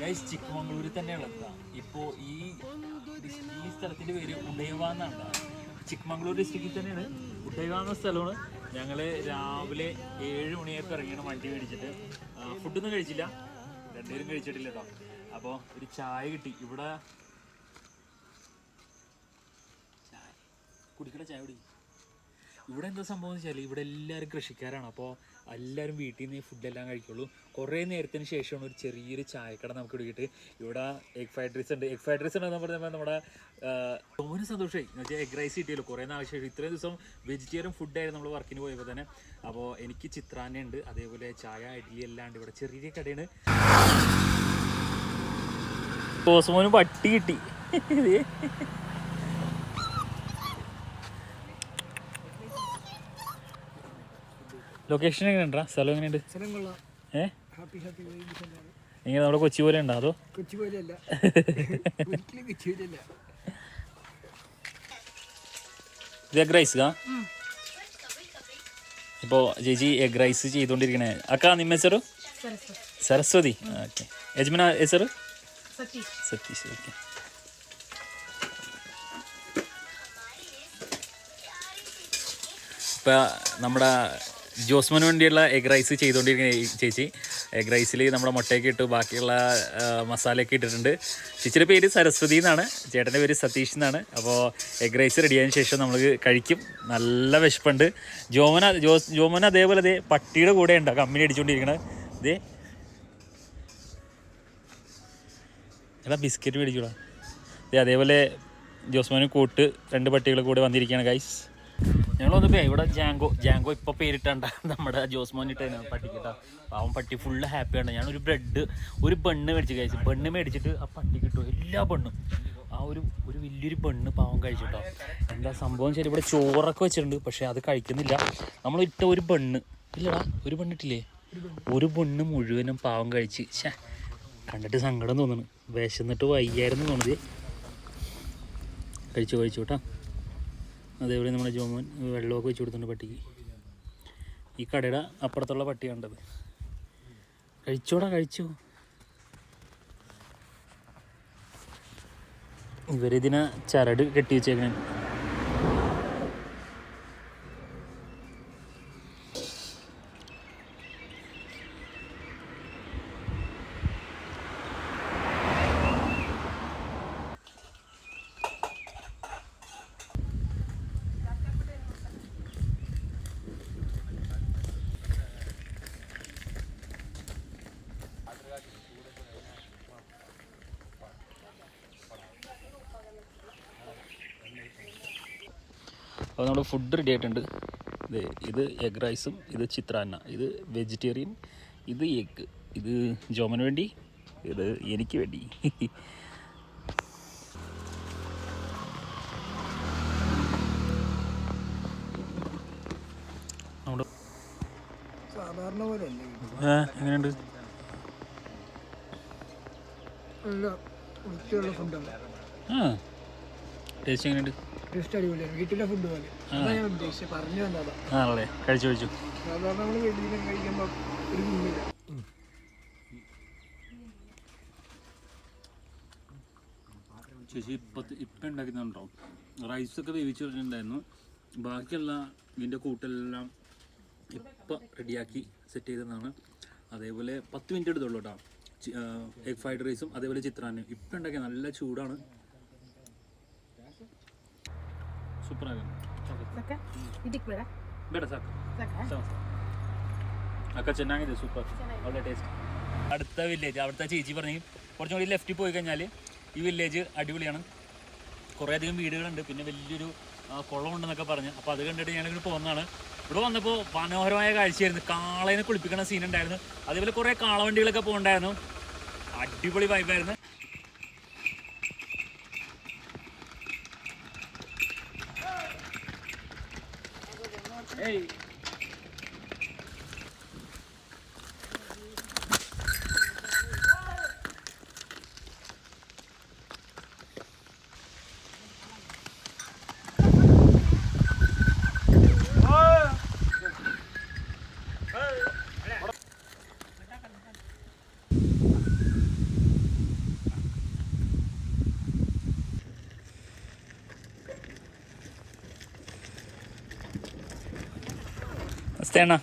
Guys ചിക്കമംഗളൂരിൽ തന്നെയാണ് എത്താം ഇപ്പോൾ ഈ ഈ സ്ഥലത്തിന്റെ പേര് ഉദയവ എന്നാണ് ചിക്കമംഗളൂർ ഡിസ്ട്രിക്റ്റിൽ തന്നെയാണ്. ഉദയവ എന്ന സ്ഥലമാണ്. ഞങ്ങൾ രാവിലെ ഏഴ് മണിയൊക്കെ ഇറങ്ങിയാണ് വണ്ടി മേടിച്ചിട്ട്. ഫുഡൊന്നും കഴിച്ചില്ല. രണ്ടുപേരും കഴിച്ചിട്ടില്ല കേട്ടോ. അപ്പോൾ ഒരു ചായ കിട്ടി. ഇവിടെ കുടിക്കണ ചായ കുടി ഇവിടെ എന്താ സംഭവം വെച്ചാൽ ഇവിടെ എല്ലാവരും കൃഷിക്കാരാണ്. അപ്പോൾ എല്ലാവരും വീട്ടിൽ നിന്ന് ഫുഡെല്ലാം കഴിക്കുള്ളൂ. കുറേ നേരത്തിന് ശേഷമാണ് ഒരു ചെറിയൊരു ചായക്കട നമുക്ക് ഇടിയിട്ട് ഇവിടെ എഗ് ഫ്രൈഡ് റൈസ് ഉണ്ട്. എഗ് ഫ്രൈഡ് റൈസ് ഉണ്ടെന്ന് പറഞ്ഞപ്പോൾ നമ്മുടെ തോനെ സന്തോഷമായി എന്ന് വെച്ചാൽ എഗ് റൈസ് കിട്ടിയല്ലോ കുറേ നാൾ ഇത്രയും ദിവസം വെജിറ്റേറിയൻ ഫുഡായിരുന്നു നമ്മൾ വർക്കിന് പോയപ്പോൾ തന്നെ. അപ്പോൾ എനിക്ക് ചിത്രാന്ന ഉണ്ട്. അതേപോലെ ചായ ഇഡ്ഡലി എല്ലാം ഉണ്ട്. ഇവിടെ ചെറിയ കടയാണ് കോസ്മോന് പട്ടി കിട്ടി. ലൊക്കേഷൻ എങ്ങനെയുണ്ടാ? സ്ഥലം എങ്ങനെയുണ്ട്? ഏ? ഇങ്ങനെ നമ്മുടെ കൊച്ചി പോലെ ഉണ്ടോ അതോ? കൊച്ചി പോലെ ഇത് എഗ് റൈസ് ഇപ്പൊ ചേച്ചി എഗ് റൈസ് ചെയ്തുകൊണ്ടിരിക്കണേ അക്ക നിമ്മ സർ സരസ്വതി. ഓക്കെ യജ്മന സർ സതീഷ്. ഓക്കെ ഇപ്പൊ നമ്മുടെ ജോസ്മന് വേണ്ടിയുള്ള എഗ് റൈസ് ചെയ്തുകൊണ്ടിരിക്കുന്ന ചേച്ചി. എഗ് റൈസിൽ നമ്മുടെ മുട്ടയൊക്കെ ഇട്ട് ബാക്കിയുള്ള മസാലയൊക്കെ ഇട്ടിട്ടുണ്ട്. ചേച്ചിയുടെ പേര് സരസ്വതി എന്നാണ്. ചേട്ടന്റെ പേര് സതീഷ് എന്നാണ്. അപ്പോൾ എഗ് റൈസ് റെഡിയായതിനു ശേഷം നമ്മൾ കഴിക്കും. നല്ല വിശപ്പുണ്ട്. ജോമന ജോസ് ജോമന അതേപോലെ ദേ പട്ടിയുടെ കൂടെ ഉണ്ടോ? കമ്പനി അടിച്ചുകൊണ്ടിരിക്കണത് ഇതേ എടാ ബിസ്ക്കറ്റ് മേടിക്കൂടാ ദേ അതേപോലെ ജോസ്മാനും കൂട്ട് രണ്ട് പട്ടികൾ കൂടെ വന്നിരിക്കുകയാണ് ഗൈസ് ഞങ്ങൾ വന്നപ്പോ ഇവിടെ ജാങ്കോ ജാങ്കോ ഇപ്പൊ പേരിട്ടണ്ട നമ്മുടെ ജോസ്മോൻ മോനിട്ട് പട്ടിക്കിട്ടാ. അവൻ പട്ടി ഫുള്ള് ഹാപ്പിയാണ് ഞാൻ ഒരു ബ്രെഡ് ഒരു ബണ്ണ് മേടിച്ച് കഴിച്ചു. ബണ്ണ് മേടിച്ചിട്ട് ആ പട്ടി കിട്ടും. എല്ലാ ബണ്ണും. ആ ഒരു ഒരു വലിയൊരു ബണ്ണ് പാവം കഴിച്ചിട്ടോ. എന്താ സംഭവം ശരി ഇവിടെ ചോറൊക്കെ വെച്ചിട്ടുണ്ട് പക്ഷെ അത് കഴിക്കുന്നില്ല. നമ്മൾ ഇട്ട ഒരു ബണ്ണ്. ഇല്ലടാ ഒരു ബണ്ണിട്ടില്ലേ ഒരു ബണ്ണ് മുഴുവനും പാവം കഴിച്ച്. ശ്ശേ കണ്ടിട്ട് സങ്കടം തോന്നുന്നു. വിശന്നിട്ട് വയ്യായിരുന്നു തോന്നുന്നത് കഴിച്ചു കഴിച്ചു കേട്ടോ അതേപോലെ നമ്മുടെ ജോമോൻ വെള്ളമൊക്കെ വെച്ച് കൊടുത്തിട്ടുണ്ട് പട്ടിക്ക്. ഈ കടയുടെ അപ്പുറത്തുള്ള പട്ടി കണ്ടത് കഴിച്ചോടാ കഴിച്ചു. ഇവരിതിനെ ചരട് കെട്ടി വെച്ചേക്കാൻ അപ്പോൾ നമ്മുടെ ഫുഡ് റെഡി ആയിട്ടുണ്ട്. ഇത് ഇത് എഗ് റൈസും ഇത് ചിത്രാന്ന ഇത് വെജിറ്റേറിയൻ ഇത് എഗ് ഇത് ജോമന് വേണ്ടി ഇത് എനിക്ക് വേണ്ടി. നമ്മുടെ സാധാരണ പോലെ എങ്ങനെയുണ്ട്? ആ ടേസ്റ്റ് എങ്ങനെയുണ്ട്? ടേസ്റ്റ് അടിപൊളിയാണ് വീട്ടിലെ ഫുഡ് പോലെ. അതാ ഞാൻ ഉദ്ദേശിച്ചത് പറഞ്ഞു വന്നതാ. ആണല്ലേ? കഴിച്ചു കഴിച്ചു. സാധാരണ നമ്മൾ കഴിക്കുമ്പോൾ ഒരു ചേച്ചി ഇപ്പൊ ഇപ്പം ഉണ്ടാക്കുന്നുണ്ടോ റൈസൊക്കെ വേവിച്ച് വെച്ചിട്ടുണ്ടായിരുന്നു. ബാക്കിയുള്ള ഇതിന്റെ കൂട്ടെല്ലാം ഇപ്പം റെഡിയാക്കി സെറ്റ് ചെയ്തതാണ്. അതേപോലെ പത്ത് മിനിറ്റ് എടുത്തുള്ളൂ കേട്ടോ എഗ് ഫ്രൈഡ് റൈസും അതേപോലെ ചിത്രാനും ഇപ്പം ഉണ്ടാക്കിയ നല്ല ചൂടാണ്. ಸೂಪರ್ ಆಗಿದೆ ಬೇಡ ಸಾಕು ഒക്കെ ചെന്നാങ്ങനെ സൂപ്പർ. വളരെ ടേസ്റ്റ് അടുത്ത വില്ലേജ് അവിടുത്തെ ചേച്ചി പറഞ്ഞു കുറച്ചും കൂടി ലെഫ്റ്റിൽ പോയി കഴിഞ്ഞാൽ ഈ വില്ലേജ് അടിപൊളിയാണ്. കുറേ അധികം വീടുകളുണ്ട് പിന്നെ വലിയൊരു കുളമുണ്ടെന്നൊക്കെ പറഞ്ഞ്. അപ്പോൾ അത് കണ്ടിട്ട് ഞാനിങ്ങനെ പോകുന്നതാണ് ഇവിടെ വന്നപ്പോൾ മനോഹരമായ കാഴ്ചയായിരുന്നു. കാളേനെ കുളിപ്പിക്കുന്ന സീൻ ഉണ്ടായിരുന്നു. അതേപോലെ കുറേ കാളവണ്ടികളൊക്കെ പോകണ്ടായിരുന്നു. അടിപൊളി വൈബായിരുന്നു নেই నమస్తే అన్న